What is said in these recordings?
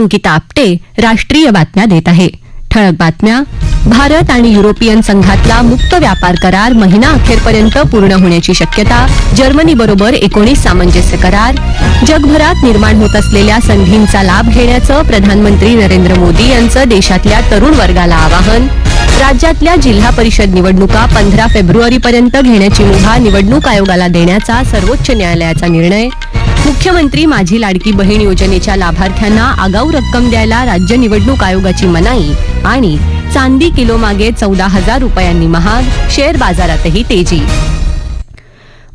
अंकिता आपटे राष्ट्रीय बातम्या देत आहे. ठळक बातम्या. भारत आणि युरोपियन संघातला मुक्त व्यापार करार महिना अखेरपर्यंत पूर्ण होण्याची शक्यता जर्मनी बरोबर एकोणीस सामंजस्य करार जगभरात निर्माण होत असलेल्या संधींचा लाभ घेण्याचं प्रधानमंत्री नरेंद्र मोदी यांचं देशातल्या तरुण वर्गाला आवाहन. राज्यातल्या जिल्हा परिषद निवडणुका पंधरा फेब्रुवारीपर्यंत घेण्याची मुभा निवडणूक आयोगाला देण्याचा सर्वोच्च न्यायालयाचा निर्णय. मुख्यमंत्री माझी लाडकी बहीण योजनेच्या लाभार्थ्यांना आगाऊ रक्कम द्यायला राज्य निवडणूक आयोगाची मनाई आणि चांदी किलो मागे चौदा हजार रुपयांनी महाग शेअर बाजारातही तेजी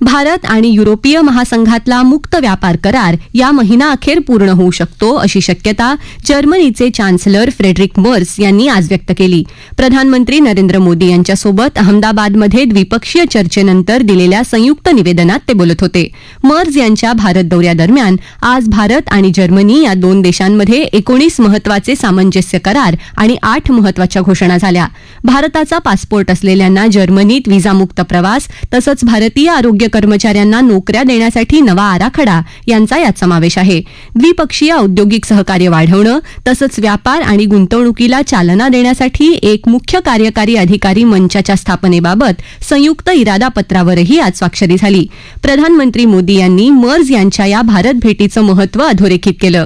भारत आणि युरोपीय महासंघातला मुक्त व्यापार करार या महिना अखेर पूर्ण होऊ शकतो अशी शक्यता जर्मनीचे चान्सलर फ्रेडरिक मर्स यांनी आज व्यक्त केली. प्रधानमंत्री नरेंद्र मोदी यांच्यासोबत अहमदाबादमध्ये द्विपक्षीय चर्चेनंतर दिलेल्या संयुक्त निवेदनात ते बोलत होते. मर्स यांच्या भारत दौऱ्यादरम्यान आज भारत आणि जर्मनी या दोन देशांमध्ये एकोणीस महत्त्वाचे सामंजस्य करार आणि आठ महत्त्वाच्या घोषणा झाल्या. भारताचा पासपोर्ट असलेल्यांना जर्मनीत व्हिसामुक्त प्रवास तसंच भारतीय आरोग्य कर्मचाऱ्यांना नोकऱ्या देण्यासाठी नवा आराखडा यांचा यात समावेश आहे. द्विपक्षीय औद्योगिक सहकार्य वाढवणं तसंच व्यापार आणि गुंतवणुकीला चालना देण्यासाठी एक मुख्य कार्यकारी अधिकारी मंचाच्या स्थापनेबाबत संयुक्त इरादापत्रावरही आज स्वाक्षरी झाली. प्रधानमंत्री मोदी यांनी मर्ज यांच्या या भारत भेटीचं महत्त्व अधोरेखित केलं.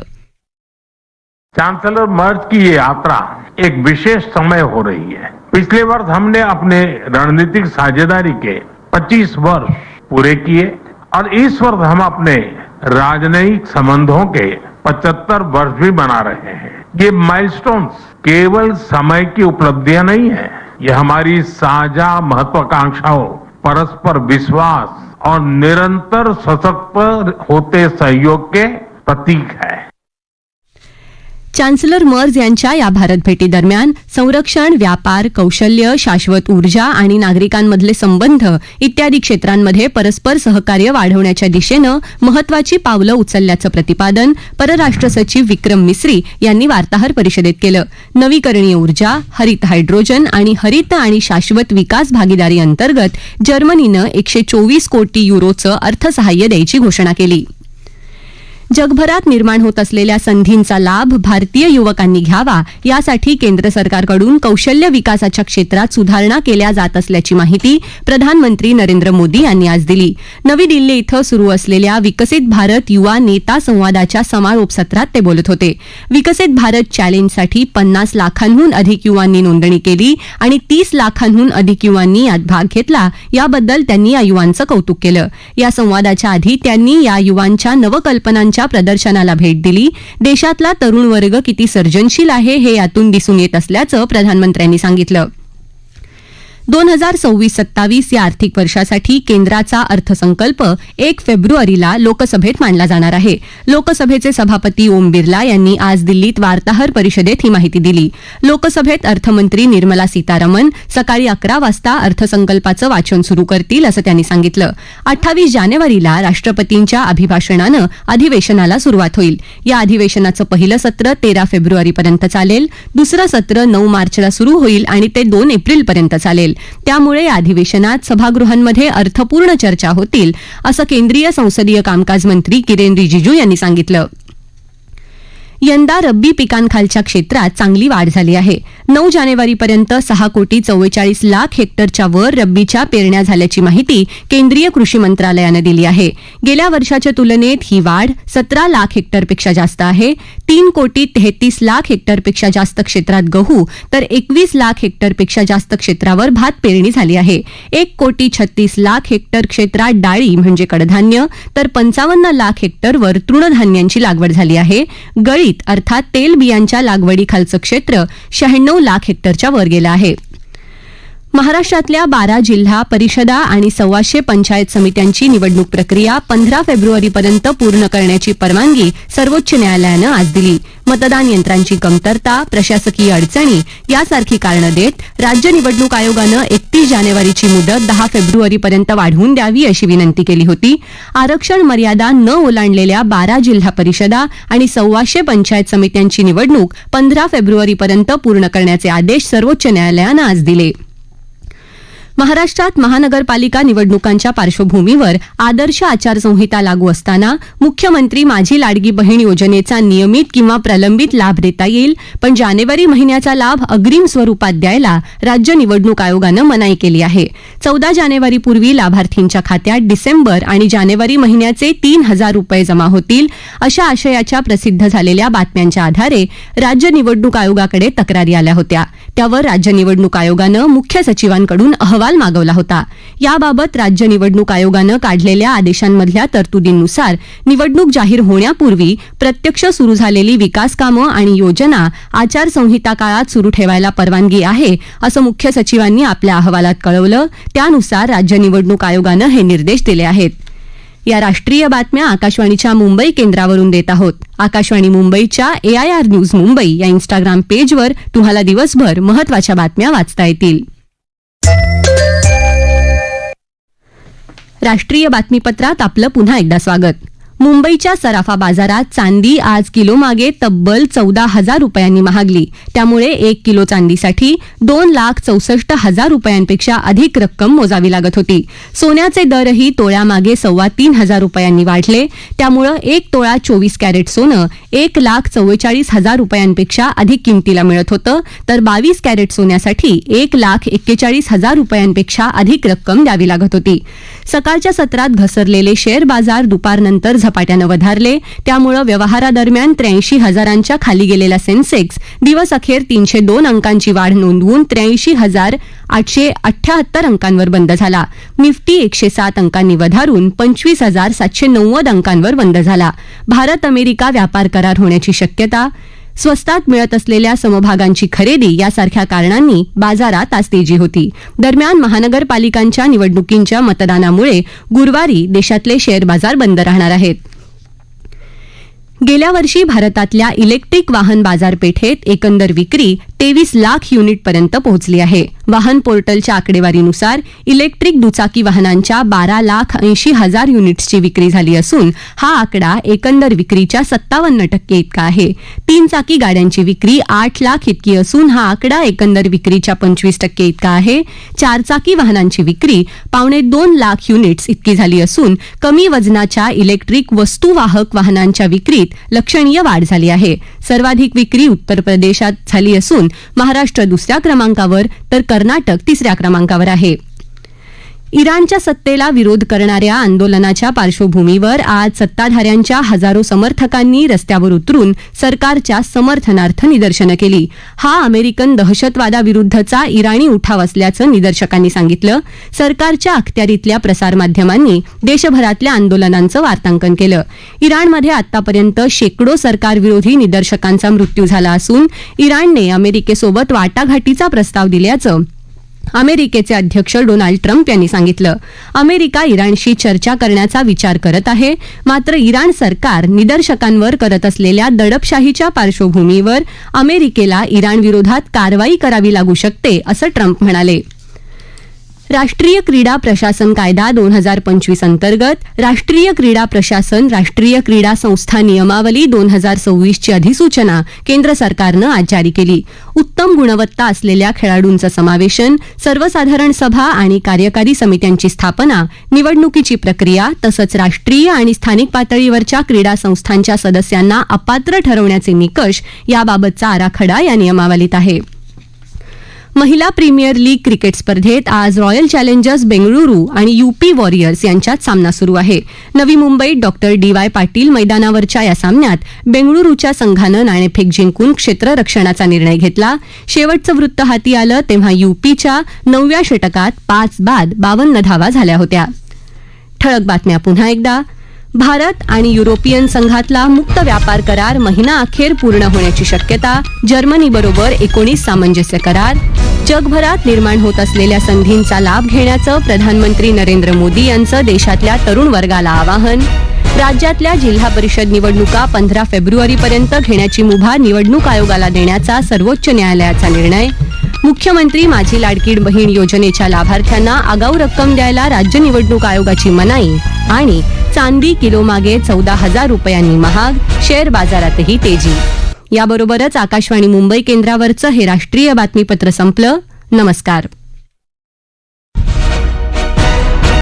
चांसलर मर्ज की ये यात्रा एक विशेष समय हो रही है। पिछले वर्ष हमने अपने रणनीतिक साझेदारी के 25 वर्ष पूरे किए। और इस वर्ष हम अपने राजनयिक संबंधों के 75 वर्ष भी मना रहे हैं। ये माइलस्टोन्स केवल समय की उपलब्धियाँ नहीं है। ये हमारी साझा महत्वाकांक्षाओं, परस्पर विश्वास और निरंतर सशक्त होते सहयोग के प्रतीक है। चान्सलर मर्ज यांच्या या भारत भेटीदरम्यान संरक्षण व्यापार कौशल्य शाश्वत ऊर्जा आणि नागरिकांमधले संबंध इत्यादी क्षेत्रांमध्ये परस्पर सहकार्य वाढवण्याच्या दिशेनं महत्वाची पावलं उचलल्याचं प्रतिपादन परराष्ट्र सचिव विक्रम मिस्री यांनी वार्ताहर परिषदेत केलं. नवीकरणीय ऊर्जा हरित हायड्रोजन आणि हरित आणि शाश्वत विकास भागीदारी अंतर्गत जर्मनीनं एकशे चोवीस कोटी युरोचं अर्थसहाय्य द्यायची घोषणा केली. जगभरात निर्माण होत असलेल्या संधींचा लाभ भारतीय युवकांनी घ्यावा यासाठी केंद्र सरकारकडून कौशल्य विकासाच्या क्षेत्रात सुधारणा केल्या जात असल्याची माहिती प्रधानमंत्री नरेंद्र मोदी यांनी आज दिली. नवी दिल्ली इथं सुरू असलेल्या विकसित भारत युवा नेता संवादाच्या समारोप सत्रात ते बोलत होते. विकसित भारत चॅलेंजसाठी पन्नास लाखांहून अधिक युवांनी नोंदणी केली आणि तीस लाखांहून अधिक युवांनी यात भाग घेतला याबद्दल त्यांनी या युवांचं कौतुक केलं. या संवादाच्या आधी त्यांनी या युवांच्या नवकल्पनांच्या प्रदर्शनाला भेट दिली. देशातला तरुण वर्ग किती सर्जनशील आहे हे यातून दिसून येत असल्याचं प्रधानमंत्र्यांनी सांगितलं. दोन हजार सव्वीस सत्तावीस या आर्थिक वर्षासाठी केंद्राचा अर्थसंकल्प एक फेब्रुवारीला लोकसभेत मांडला जाणार आहे. लोकसभेचे सभापती ओम बिर्ला यांनी आज दिल्लीत वार्ताहर परिषदेत ही माहिती दिली. लोकसभेत अर्थमंत्री निर्मला सीतारामन सकाळी अकरा वाजता अर्थसंकल्पाचं वाचन सुरू करतील असं त्यांनी सांगितलं. अठ्ठावीस जानेवारीला राष्ट्रपतींच्या अभिभाषणानं अधिवेशनाला सुरुवात होईल. या अधिवेशनाचं पहिलं सत्र तेरा फेब्रुवारीपर्यंत चालेल. दुसरं सत्र नऊ मार्चला सुरू होईल आणि ते दोन एप्रिलपर्यंत चालेल. त्यामुळे या अधिवेशनात सभागृहांमध्ये अर्थपूर्ण चर्चा होतील असं केंद्रीय संसदीय कामकाज मंत्री किरेन रिजिजू यांनी सांगितलं. यंदा रब्बी पिकांखालच्या क्षेत्रात चांगली वाढ झाली आहे. नऊ जानेवारीपर्यंत सहा कोटी चव्वेचाळीस लाख हेक्टरच्या वर रब्बीच्या पेरण्या झाल्याची माहिती केंद्रीय कृषी मंत्रालयानं दिली आहे. गेल्या वर्षाच्या तुलनेत ही वाढ सतरा लाख हेक्टरपेक्षा जास्त आहे. तीन कोटी तेहतीस लाख हेक्टरपेक्षा जास्त क्षेत्रात गहू तर एकवीस लाख हेक्टरपेक्षा जास्त क्षेत्रावर भात पेरणी झाली आहे. एक कोटी छत्तीस लाख हेक्टर क्षेत्रात डाळी म्हणजे कडधान्य तर पंचावन्न लाख हेक्टरवर तृणधान्यांची लागवड झाली आहे. गळी अर्थात तेल बियांच्या लागवडीखालचं क्षेत्र शहाण्णव लाख हेक्टरच्या वर गेलं आहे. महाराष्ट्रातल्या बारा जिल्हा परिषदा आणि सव्वाशे पंचायत समित्यांची निवडणूक प्रक्रिया पंधरा फेब्रुवारीपर्यंत पूर्ण करण्याची परवानगी सर्वोच्च न्यायालयानं आज दिली. मतदान यंत्रांची कमतरता प्रशासकीय अडचणी यासारखी कारणं देत राज्य निवडणूक आयोगानं एकतीस जानेवारीची मुदत दहा फेब्रुवारीपर्यंत वाढवून द्यावी अशी विनंती केली होती. आरक्षण मर्यादा न ओलांडलेल्या बारा जिल्हा परिषदा आणि सव्वाशे पंचायत समित्यांची निवडणूक पंधरा फेब्रुवारीपर्यंत पूर्ण करण्याचे आदेश सर्वोच्च न्यायालयानं आज दिले. महाराष्ट्रात महानगरपालिका निवडणुकांच्या पार्श्वभूमीवर आदर्श आचारसंहिता लागू असताना मुख्यमंत्री माझी लाडगी बहीण योजनेचा नियमित किंवा प्रलंबित लाभ देता येईल पण जानेवारी महिन्याचा लाभ अग्रिम स्वरूपात द्यायला राज्य निवडणूक आयोगानं मनाई केली आहे. चौदा जानेवारीपूर्वी लाभार्थींच्या खात्यात डिसेंबर आणि जानेवारी महिन्याचे तीन हजार रुपये जमा होतील अशा आशयाच्या प्रसिद्ध झालेल्या बातम्यांच्या आधारे राज्य निवडणूक आयोगाकडे तक्रारी आल्या होत्या. त्यावर राज्य निवडणूक आयोगानं मुख्य सचिवांकडून अहवाल मागवला होता. याबाबत राज्य निवडणूक आयोगानं काढलेल्या आदेशांमधल्या तरतुदींनुसार निवडणूक जाहीर होण्यापूर्वी प्रत्यक्ष सुरू झालेली विकास कामं आणि योजना आचारसंहिता काळात सुरू ठेवायला परवानगी आहे असं मुख्य सचिवांनी आपल्या अहवालात कळवलं. त्यानुसार राज्य निवडणूक आयोगानं हे निर्देश दिले आहेत. या राष्ट्रीय बातम्या आकाशवाणीच्या मुंबई केंद्रावरून देत आहोत. आकाशवाणी मुंबईच्या एआयआर न्यूज मुंबई या इन्स्टाग्राम पेजवर तुम्हाला दिवसभर महत्त्वाच्या बातम्या वाचता येतील. राष्ट्रीय बातमीपत्रात आपलं पुन्हा एकदा स्वागत. मुंबईच्या सराफा बाजारात चांदी आज किलोमागे तब्बल चौदा हजार रुपयांनी महागली. त्यामुळे एक किलो चांदीसाठी दोन लाख चौसष्ट हजार रुपयांपेक्षा अधिक रक्कम मोजावी लागत होती. सोन्याचे दरही तोळ्यामागे सव्वा तीन हजार रुपयांनी वाढले. त्यामुळं एक तोळा चोवीस कॅरेट सोनं एक लाख चव्वेचाळीस हजार रुपयांपेक्षा अधिक किमतीला मिळत होतं. तर बावीस कॅरेट सोन्यासाठी एक लाख एक्केचाळीस हजार रुपयांपेक्षा अधिक रक्कम द्यावी लागत होती. सकाळच्या सत्रात घसरलेले शेअर बाजार दुपारनंतर झपाट्यानं वधारले. त्यामुळं व्यवहारादरम्यान त्र्याऐंशी हजारांच्या खाली गेलेला सेन्सेक्स दिवस अखेर तीनशे दोन अंकांची वाढ नोंदवून त्र्याऐंशी हजार आठशे अठ्याहत्तर अंकांवर बंद झाला. निफ्टी एकशे सात अंकांनी वधारून पंचवीस हजार सातशे नव्वद अंकांवर बंद झाला. भारत अमेरिका व्यापार करार होण्याची शक्यता स्वस्तात मिळत असलेल्या समभागांची खरेदी यासारख्या कारणांनी बाजारात आज तेजी होती. दरम्यान महानगरपालिकांच्या निवडणुकींच्या मतदानामुळे गुरुवारी देशातले शेअर बाजार बंद राहणार आहेत. गेल्या वर्षी भारतातल्या इलेक्ट्रिक वाहन बाजारपेठेत एकंदर विक्री तेवीस लाख युनिटपर्यंत पोहोचली आहे. वाहन पोर्टलच्या आकडेवारीनुसार इलेक्ट्रिक दुचाकी वाहनांच्या बारा लाख ऐंशी हजार युनिट्सची विक्री झाली असून हा आकडा एकंदर विक्रीच्या सत्तावन्न टक्के इतका आहे. तीन चाकी गाड्यांची विक्री आठ लाख इतकी असून हा आकडा एकंदर विक्रीच्या पंचवीस टक्के इतका आहे. चारचाकी वाहनांची विक्री पावणे दोन लाख युनिट्स इतकी झाली असून कमी वजनाच्या इलेक्ट्रिक वस्तुवाहक वाहनांच्या विक्रीत लक्षणीय वाढ झाली आहे. सर्वाधिक विक्री उत्तर प्रदेशात झाली असून महाराष्ट्र दुसऱ्या क्रमांकावर तर कर्नाटक तिसऱ्या क्रमांकावर आहे. इराणच्या सत्तेला विरोध करणाऱ्या आंदोलनाच्या पार्श्वभूमीवर आज सत्ताधाऱ्यांच्या हजारो समर्थकांनी रस्त्यावर उतरून सरकारच्या समर्थनार्थ निदर्शनं केली. हा अमेरिकन दहशतवादाविरुद्धचा इराणी उठाव असल्याचं निदर्शकांनी सांगितलं. सरकारच्या अखत्यारीतल्या प्रसारमाध्यमांनी देशभरातल्या आंदोलनांचं वार्तांकन केलं. इराणमध्ये आतापर्यंत शेकडो सरकारविरोधी निदर्शकांचा मृत्यू झाला असून इराणने अमेरिकेसोबत वाटाघाटीचा प्रस्ताव दिल्याचं अमेरिकेचे अध्यक्ष डोनाल्ड ट्रम्प यांनी सांगितलं अमेरिका इराणशी चर्चा करण्याचा विचार करत आहे मात्र इराण सरकार निदर्शकांवर करत असलेल्या दडपशाहीच्या पार्श्वभूमीवर अमेरिकेला इराणविरोधात कारवाई करावी लागू शकते असं ट्रम्प म्हणाले. राष्ट्रीय क्रीडा प्रशासन कायदा दोन हजार पंचवीस अंतर्गत राष्ट्रीय क्रीडा प्रशासन राष्ट्रीय क्रीडा संस्था नियमावली दोन हजार सव्वीसची अधिसूचना केंद्र सरकारनं आज जारी केली. उत्तम गुणवत्ता असलेल्या खेळाडूंचं समावेशन सर्वसाधारण सभा आणि कार्यकारी समित्यांची स्थापना निवडणुकीची प्रक्रिया तसंच राष्ट्रीय आणि स्थानिक पातळीवरच्या क्रीडा संस्थांच्या सदस्यांना अपात्र ठरवण्याचे निकष याबाबतचा आराखडा या नियमावलीत आहे. महिला प्रीमियर लीग क्रिकेट स्पर्धेत आज रॉयल चॅलेंजर्स बेंगळुरू आणि युपी वॉरियर्स यांच्यात सामना सुरू आहे. नवी मुंबईत डॉक्टर डी वाय पाटील मैदानावरच्या या सामन्यात बेंगळुरूच्या संघानं नाणेफेक जिंकून क्षेत्ररक्षणाचा निर्णय घेतला. शेवटचं वृत्त हाती आलं तेव्हा युपीच्या नवव्या षटकात पाच बाद बावन्न धावा झाल्या होत्या. ठळक बातम्या पुन्हा एकदा. भारत आणि युरोपियन संघातला मुक्त व्यापार करार महिना अखेर पूर्ण होण्याची शक्यता जर्मनीबरोबर एकोणीस सामंजस्य करार. जगभरात निर्माण होत असलेल्या संधींचा लाभ घेण्याचं प्रधानमंत्री नरेंद्र मोदी यांचं देशातल्या तरुण वर्गाला आवाहन. राज्यातल्या जिल्हा परिषद निवडणुका पंधरा फेब्रुवारीपर्यंत घेण्याची मुभा निवडणूक आयोगाला देण्याचा सर्वोच्च न्यायालयाचा निर्णय. मुख्यमंत्री माझी लाडकी बहीण योजनेच्या लाभार्थ्यांना आगाऊ रक्कम द्यायला राज्य निवडणूक आयोगाची मनाई आणि चांदी किलोमागे चौदा हजार रुपयांनी महाग शेअर बाजारातही तेजी. याबरोबरच आकाशवाणी मुंबई केंद्रावरचं हे राष्ट्रीय बातमीपत्र संपलं. नमस्कार.